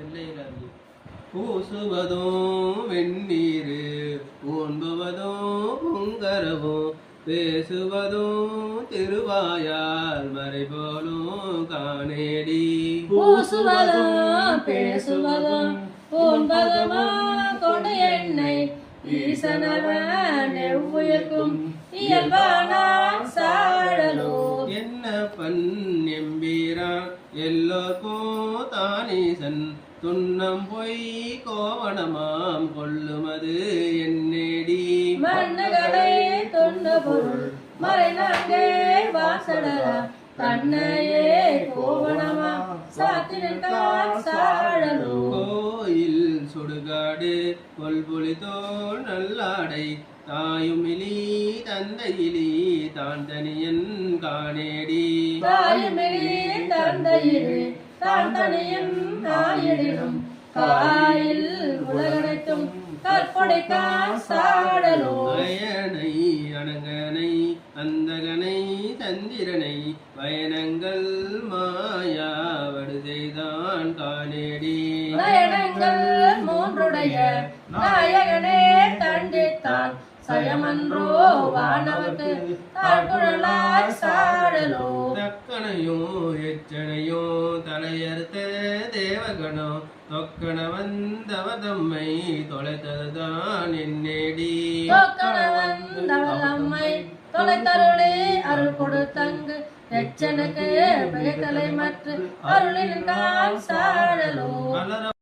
எல்லையிலது பூசுவதும் வெந்நீர் ஊன்புவதும் பொங்கரவும் பேசுவதும் திருவாயால் மறை போலும் காணேடி. பூசுவதும் பேசுவதும் பூன்பதுமா கொண்டு என்னை ஈசனவன் எவ்வுயிர்க்கும் இயல்பானான் சாழலோ என்ன பண் எம்பீரான் எல்லோர்க்கும் தானீசன் துன்னம் பொய் கோவணமாம் கொள்ளுமது என்னேடி? மண்ணுகளை தொண்டு பொருள் மறைநாங்கே வாசடரா தன்னையே கோவணமா சாத்தினிற்கான் சாழலோ கோயில் சுடுகாடு கொல்புலி தோல் நல்லாடை தாயுமிலி தந்தையிலி தான் தனியன் காணேடி. தாயுமிழி தந்தையிலே தான் தனியும் தாயிடினும் காயில் உலகனைத்தும் கற்பொடைக்கான் சாடலோ. அயனை அணங்கனை அந்தகனை சந்திரனை பயணங்கள் மாயாவடு செய்தான் காணேடி நயனங்கள் மூன்றுடைய. நாயகனே தண்டித்தான். சயமன்றோ வானவர்க்கு தாழ்குழலாய் சாடலோ. தக்கனையோ எச்சனையோ தலையறுத்த தேவகணோ தொக்கண வந்தவ தம்மை தொலைத்ததுதான் என்னேடி. தோக்கணவன் தவளம்மை தொலைத்தருளே அருள் கொடுத்தங்கு எச்சனுக்கு மிகத்தலை மற்ற அருளின் கால் சாடலோ.